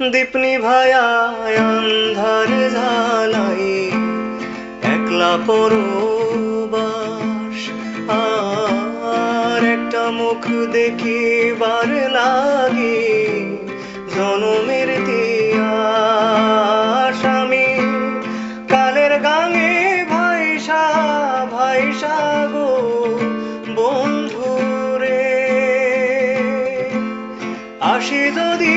দীপনি ভায়ায় আন্ধার ঝালাই, একলা পরবাস। আর একটা মুখ দেখিবার লাগি, জনমের তিয়াস আমি কালের গাঙে ভাইসা ভাইসা গো বন্ধুরে। আসি যদি